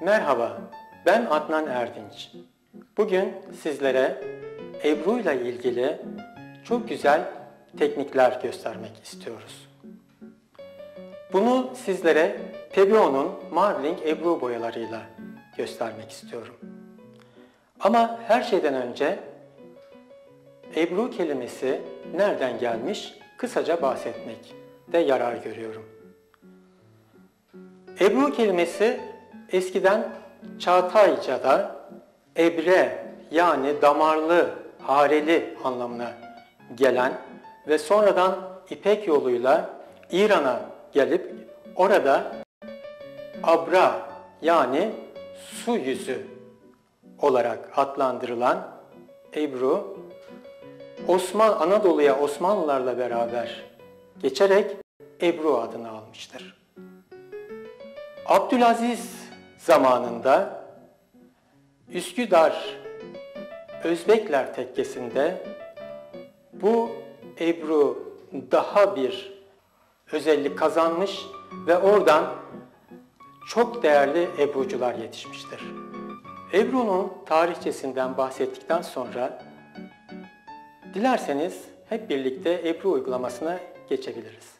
Merhaba, ben Adnan Erdinç. Bugün sizlere Ebru ile ilgili çok güzel teknikler göstermek istiyoruz. Bunu sizlere Pebio'nun Marling Ebru boyalarıyla göstermek istiyorum. Ama her şeyden önce Ebru kelimesi nereden gelmiş kısaca bahsetmek de yarar görüyorum. Ebru kelimesi eskiden Çağatayca'da ebre yani damarlı, hareli anlamına gelen ve sonradan İpek yoluyla İran'a gelip orada abra yani su yüzü olarak adlandırılan Ebru Osman Anadolu'ya Osmanlılarla beraber geçerek Ebru adını almıştır. Abdülaziz zamanında Üsküdar Özbekler tekkesinde bu Ebru daha bir özellik kazanmış ve oradan çok değerli Ebrucular yetişmiştir. Ebru'nun tarihçesinden bahsettikten sonra dilerseniz hep birlikte Ebru uygulamasına geçebiliriz.